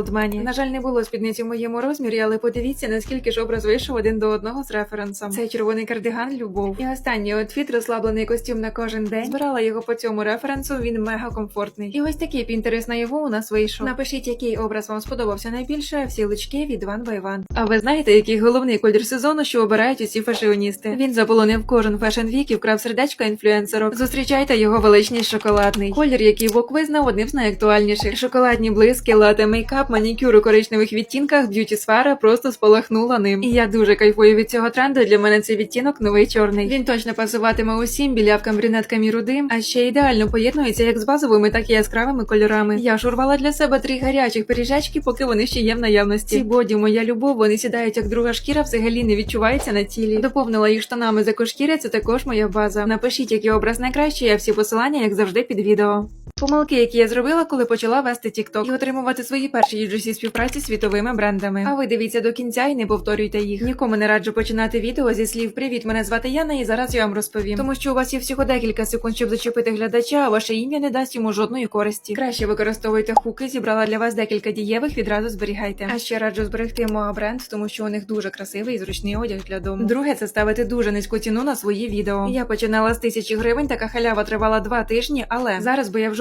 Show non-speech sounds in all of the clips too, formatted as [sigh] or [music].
Олдмані. На жаль, не було спідниці в моєму розмірі, але подивіться, наскільки ж образ вийшов один до одного з референсом. Цей червоний кардиган любов. І останній отфіт розслаблений костюм на кожен день. Збирала його по цьому референсу. Він мега комфортний. І ось такий пінтерес на його у нас вийшов. Напишіть, який образ вам сподобався найбільше. Всі лички від One by One. А ви знаєте, який головний колір сезону, що обирають усі фешіоністи? Він заполонив кожен фешн вік і вкрав сердечко інфлюенсерок. Зустрічайте його величність шоколадний. Колір, який Вок визнав одним з найактуальніших. Шоколадні блиски, лате мейкап, манікюр у коричневих відтінках, б'юті сфера просто спалахнула ним. І я дуже кайфую від цього тренду. Для мене цей відтінок новий чорний. Він точно пасуватиме усім білявкам, брюнеткам і рудим, а ще ідеально поєднується як з базовими, так і яскравими кольорами. Я ж урвала для себе три гарячих пиріжечки, поки вони ще є в наявності. Ці боді, моя любов, вони сідають як друга шкіра, взагалі не відчувається на тілі. Доповнила їх штанами з екошкіри, це також моя база. Напишіть, який образ найкращий, а всі посилання, як завжди, під відео. Помилки, які я зробила, коли почала вести TikTok і отримувати свої перші UGC співпраці з світовими брендами. А ви дивіться до кінця і не повторюйте їх. Нікому не раджу починати відео зі слів Привіт, мене звати Яна, і зараз я вам розповім. Тому що у вас є всього декілька секунд, щоб зачепити глядача, а ваше ім'я не дасть йому жодної користі. Краще використовуйте хуки, зібрала для вас декілька дієвих, відразу зберігайте. А ще раджу зберегти Моа бренд, тому що у них дуже красивий і зручний одяг для дому. Друге, це ставити дуже низьку ціну на свої відео. Я починала з тисячі гривень, така халява тривала два тижні, але зараз би я в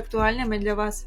актуальними для вас.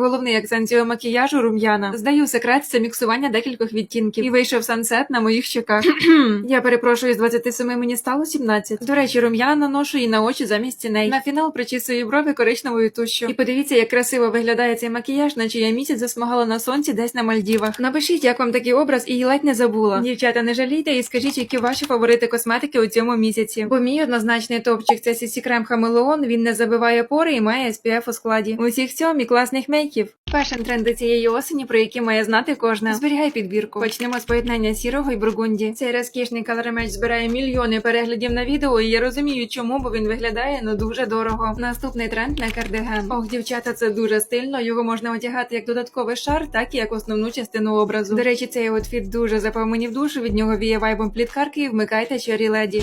головний акцент цього макіяжу рум'яна. Здаю секрет це міксування декількох відтінків. І вийшов сансет на моїх щоках. [clears throat] Я перепрошую, з 27 мені стало 17. До речі, рум'яна наношу і на очі замість ціней. На фінал причісую брови коричневою тушшю. І подивіться, як красиво виглядає цей макіяж, наче я місяць засмагала на сонці десь на Мальдівах. Напишіть, як вам такий образ, і ледь не забула. Дівчата, не жалійте і скажіть, які ваші фаворити косметики у цьому місяці. Бо мій однозначний топчик це CC крем Хамелеон. Він не забиває пори і має SPF у складі. Усіх цьому і класних мейків. Фешн тренди цієї осені, про які має знати кожна. Зберігай підбірку. Почнемо з поєднання сірого і бургунді. Цей розкішний калоремеч збирає мільйони переглядів на відео, і я розумію, чому, бо він виглядає ну дуже дорого. Наступний тренд на кардиган. Ох, дівчата, це дуже стильно. Його можна одягати як додатковий шар, так і як основну частину образу. До речі, цей outfіт дуже запав мені в душу. Від нього віє вайбом пліткарки і вмикайте чері леді.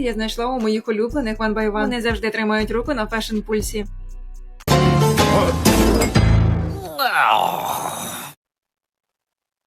я знайшла у моїх улюблених One by One. Вони завжди тримають руку на фешн пульсі.